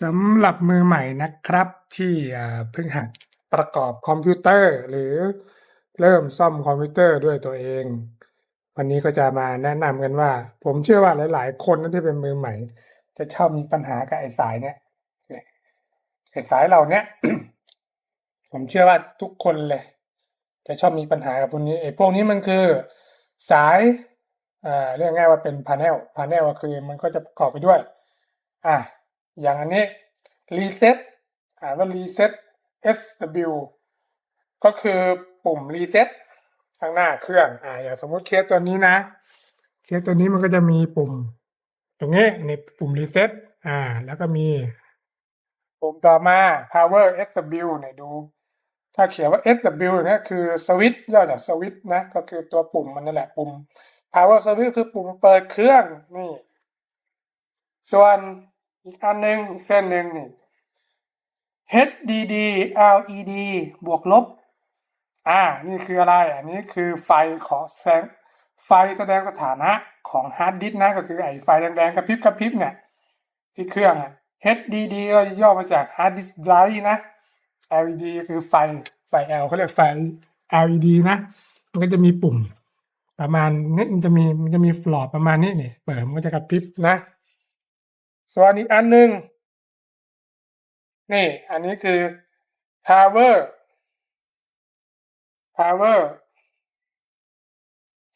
สำหรับมือใหม่นะครับ ที่เพิ่งหัดประกอบคอมพิวเตอร์ หรือเริ่มซ่อมคอมพิวเตอร์ด้วยตัวเอง วันนี้ก็จะมาแนะนำกันว่า ผมเชื่อว่าหลาย ๆ คนที่เป็นมือใหม่ จะชอบมีปัญหากับไอ้สายเนี้ยไอ้สายเหล่าเนี้ยผมเชื่อว่าทุกคนเลย จะชอบมีปัญหากับพวกนี้ไอ้พวกนี้มันคือสายอ่าเรียกง่ายว่าเป็นพาเนลพาเนลก็คือมันก็จะประกอบไปด้วย อะ อย่างอันนี้ reset อ่านว่า reset SW ก็คือปุ่ม reset ข้างหน้าเครื่อง อ่า อย่างสมมติเคสตัวนี้นะ เคสตัวนี้มันก็จะมีปุ่ม ตรงนี้นี่ปุ่ม reset อ่า แล้วก็มี ปุ่มต่อมา power SW เนี่ยดู ถ้าเขียนว่า SW เนี่ยคือสวิตช์ย่อจากสวิตช์นะ ก็คือตัวปุ่มมันนั่นแหละปุ่ม power switch คือปุ่มเปิดเครื่องนี่ ส่วน อีกอันหนึ่งอีกเส้นหนึ่งนี่ HDD LED บวกลบ อ่า นี่คืออะไร อันนี้คือไฟขอแสงไฟแสดงสถานะของฮาร์ดดิสก์นะก็คือไอ้ไฟแดงๆกระพริบกระพริบเนี่ย ที่เครื่องอะ HDD ก็ย่อมาจาก Hard Disk Drive นะ LED คือไฟไฟ L เขาเรียกไฟ LED นะ มันก็จะมีปุ่ม ประมาณนี้มันจะมีมันจะมีฟลอร์ประมาณนี้นี่เปิดมันก็จะกระพริบนะ ส่วนอีกอันหนึ่งนี่ อันนี้คือ power power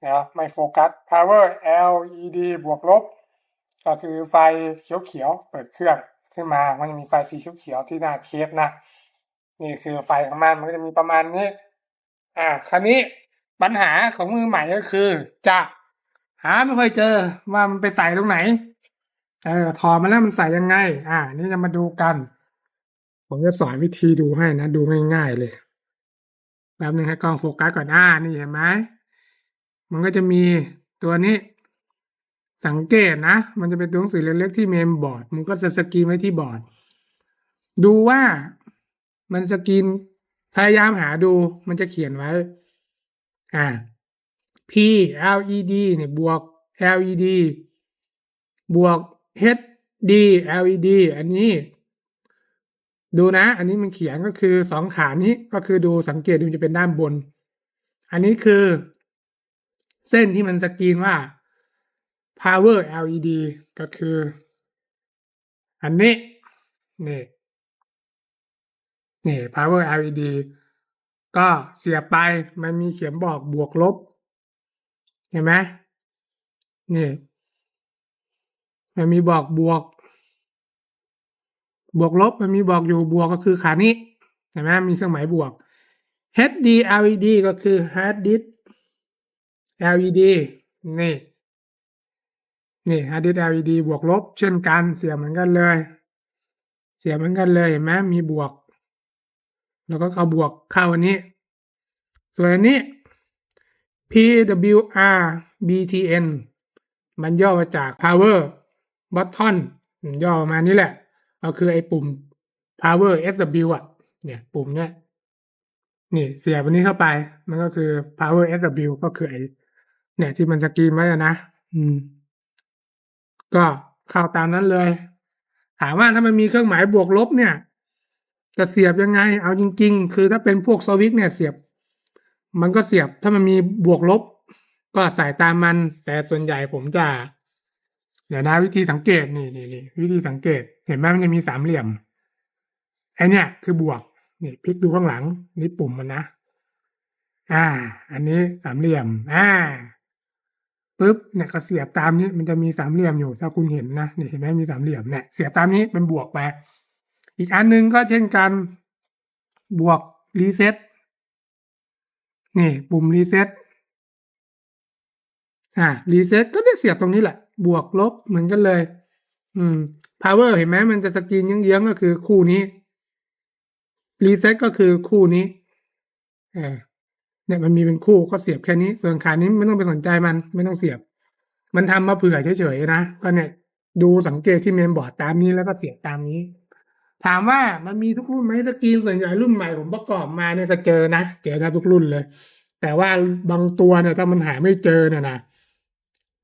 นะไม่โฟกัส power LED บวกลบ ก็คือไฟเขียวๆเปิดเครื่องขึ้นมา มันจะมีไฟสีเขียวๆที่หน้าเคสนะ นี่คือไฟของมันมันก็จะมีประมาณนี้ อ่า คราวนี้ปัญหาของมือใหม่ก็คือ จะหาไม่ค่อยเจอว่ามันไปใส่ตรงไหน เออถอดมาแล้วมันใส่ยังไง อ่า นี่จะมาดูกัน ผมจะสอนวิธีดูให้นะ ดูง่ายๆเลยแป๊บนึงให้กล้องโฟกัสก่อนอ่านี่เห็นไหมมันก็จะมีตัวนี้สังเกตนะ มันจะเป็นตัวหนังสือเล็กๆที่เมมบอร์ด มันก็จะสกรีนไว้ที่บอร์ด ดูว่ามันสกรีนพยายามหาดู มันจะเขียนไว้ อ่า P LED เนี่ยบวก LED บวก HD LED อันนี้ ดูนะ อันนี้มันเขียนก็คือสองขานี้ก็คือดูสังเกตมันจะเป็นด้านบน อันนี้คือ เส้นที่มันสกรีนว่า power LED ก็คือ อันนี้นี่นี่ power LED ก็เสียบไปมันมีเขียนบอกบวกลบ เห็นไหมนี่ มันมีบอกบวก บวกลบมันมีบอกอยู่บวกก็คือขานี้เห็นไหมมีเครื่องหมายบวก HD LED ก็คือ hard disk LED นี่นี่ hard disk LED บวกลบ เช่นกันเสียเหมือนกันเลย เสียเหมือนกันเลยเห็นไหมมีบวก แล้วก็เอาบวกเข้าอันนี้ ส่วนอันนี้ PWR BTN มันย่อมาจาก power button ย่อมานี้แหละ ก็คือไอ้ปุ่ม power SW อะ เนี่ย ปุ่มเนี้ยนี่เสียบอันนี้เข้าไป มันก็คือ power SW ก็คือไอ้เนี่ยที่มันสกรีนไว้นะ อืม ก็เข้าตามนั้นเลย ถามว่าถ้ามันมีเครื่องหมายบวกลบเนี่ย จะเสียบยังไง เอาจริง ๆ คือถ้าเป็นพวกสวิตช์เนี่ยเสียบ มันก็เสียบ ถ้ามันมีบวกลบ ก็ใส่ตามมัน แต่ส่วนใหญ่ผมจะ เดี๋ยวนะวิธีสังเกตนี่นี่นี่วิธีสังเกต เห็นไหมมันจะมีสามเหลี่ยมไอเนี่ยคือบวกนี่พลิกดูข้างหลัง นี่ปุ่มมันนะอ่า อันนี้สามเหลี่ยม อ่าปุ๊บเนี่ยก็เสียบตามนี้ มันจะมีสามเหลี่ยมอยู่ ถ้าคุณเห็นนะนี่เห็นไหมมีสามเหลี่ยมเนี่ยเสียบตามนี้เป็นบวกไป อีกอันหนึงก็เช่นกันบวกรีเซ็ตนี่ปุ่มรีเซ็ตอ่ารีเซ็ตก็จะเสียบตรงนี้แหละ บวกลบเหมือนกันเลย อืม power เห็นไหมมันจะสกรีนเยื้องๆก็คือคู่นี้รีเซ็ตก็คือคู่นี้เออเนี่ยมันมีเป็นคู่ก็เสียบแค่นี้ ส่วนขานี้ไม่ต้องไปสนใจมันไม่ต้องเสียบ มันทำมาเผื่อเฉยๆนะก็เนี่ยดูสังเกตที่เมมบอร์ดตามนี้แล้วก็เสียบตามนี้ ถามว่ามันมีทุกรุ่นไหมสกรีนส่วนใหญ่รุ่นใหม่ผมประกอบมาเนี่ยก็เจอนะเจอแทบทุกรุ่นเลย แต่ว่าบางตัวเนี่ยถ้ามันหาไม่เจอเนี่ยนะ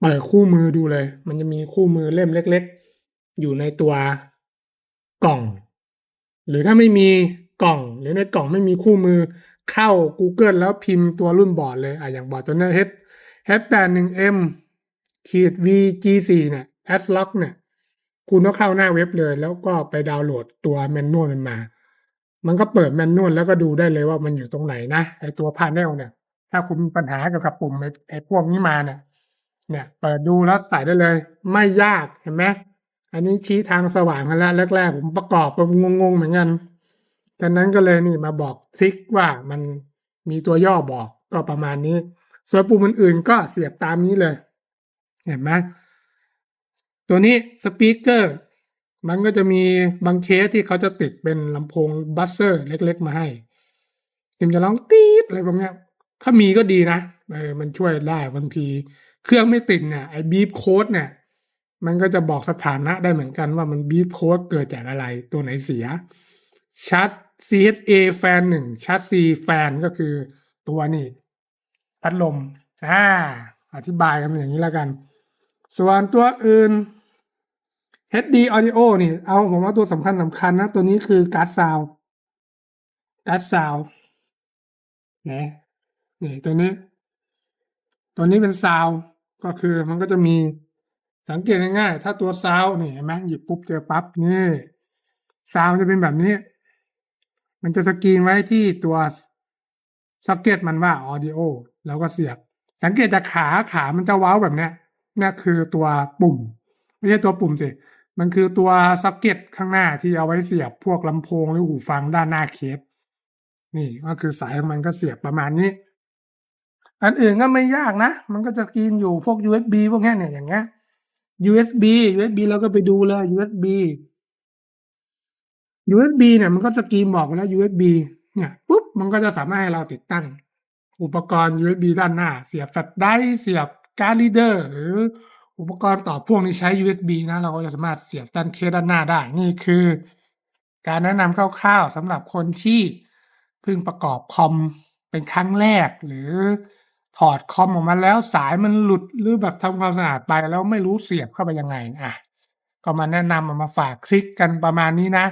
เปิดคู่มือดูเลย มันจะมีคู่มือเล่มเล็ก ๆ อยู่ในตัวกล่อง หรือถ้าไม่มีกล่อง หรือในกล่องไม่มีคู่มือเข้า Google แล้วพิมพ์ตัวรุ่นบอร์ดเลยอะอย่างบอร์ดตัวนี้ H H81M ขีด VG4 เนี่ย Aslock เนี่ย คุณก็เข้าหน้าเว็บเลย แล้วก็ไปดาวน์โหลดตัวแมนนวลมันมา มันก็เปิดแมนนวลแล้วก็ดูได้เลยว่ามันอยู่ตรงไหนนะไอตัวพาเนลเนี่ย ถ้าคุณมีปัญหาเกี่ยวกับปุ่มไอพวกนี้มาเนี่ย เนี่ยเปิดดูแล้วใส่ได้เลย ไม่ยากเห็นไหมอันนี้ชี้ทางสว่างมาแล้วแรกๆผมประกอบก็งงๆเหมือนกันดังนั้นก็เลยนี่มาบอกทริกว่ามันมีตัวย่อบอกก็ประมาณนี้ ส่วนปุ่มอื่นๆก็เสียบตามนี้เลย เห็นไหมตัวนี้สปีกเกอร์มันก็จะมีบางเคสที่เขาจะติดเป็นลำโพงบัสเซอร์เล็กๆ มาให้ติมจะร้องตี๊ดอะไรพวกเนี้ยถ้ามีก็ดีนะเออมันช่วยได้บางที เครื่องไม่ติดเนี่ยไอ้บีบโค้ดเนี่ยมันก็จะบอกสถานะได้เหมือนกันว่ามันบีบโค้ดเกิดจากอะไรตัวไหนเสียชาร์จ CHA แฟนหนึ่งชาร์จ C แฟนก็คือตัวนี่พัดลมอ่าอธิบายกันอย่างนี้แล้วกัน ส่วนตัวอื่น HD Audio นี่เอาผมว่าตัวสำคัญสำคัญนะ ตัวนี้คือการ์ดซาวการ์ดซาวนะนี่ตัวนี้ ตัวนี้เป็นซาวก็คือมันก็จะมีสังเกตง่ายๆ ถ้าตัวซาวนี่เห็นไหมหยิบปุ๊บเจอปั๊บนี่ซาวจะเป็นแบบนี้ มันจะสกรีนไว้ที่ตัวซ็อกเก็ตมันว่า audio แล้วก็เสียบ สังเกตจากขาขามันจะว้าวแบบเนี้ยนี่คือตัวปุ่ม ไม่ใช่ตัวปุ่มสิมันคือตัวซ็อกเก็ตข้างหน้าที่เอาไว้เสียบพวกลำโพงหรือหูฟังด้านหน้าเคสนี่ก็คือสายของมันก็เสียบประมาณนี้ อันอื่นก็ไม่ยากนะ มันก็จะกินอยู่พวก USB พวกนี้เนี่ยอย่างเงี้ย USB USB เราก็ไปดูเลย USB USB เนี่ยมันก็สกรีนบอกแล้ว USB เนี่ยปุ๊บมันก็จะสามารถให้เราติดตั้ง อุปกรณ์ USB ด้านหน้า เสียบแฟลชไดรฟ์เสียบการ์ดรีเดอร์หรืออุปกรณ์ต่อพ่วงที่ใช้ USB นะ เราก็จะสามารถเสียบด้านเคสด้านหน้าได้ นี่คือ การแนะนำคร่าวๆสำหรับคนที่เพิ่งประกอบคอมเป็นครั้งแรกหรือ ถอดคอมออกมาแล้วสายมันหลุดหรือแบบทำความสะอาดไปแล้วไม่รู้เสียบเข้าไปยังไงอะก็มาแนะนำเอามาฝากคลิกกันประมาณนี้นะ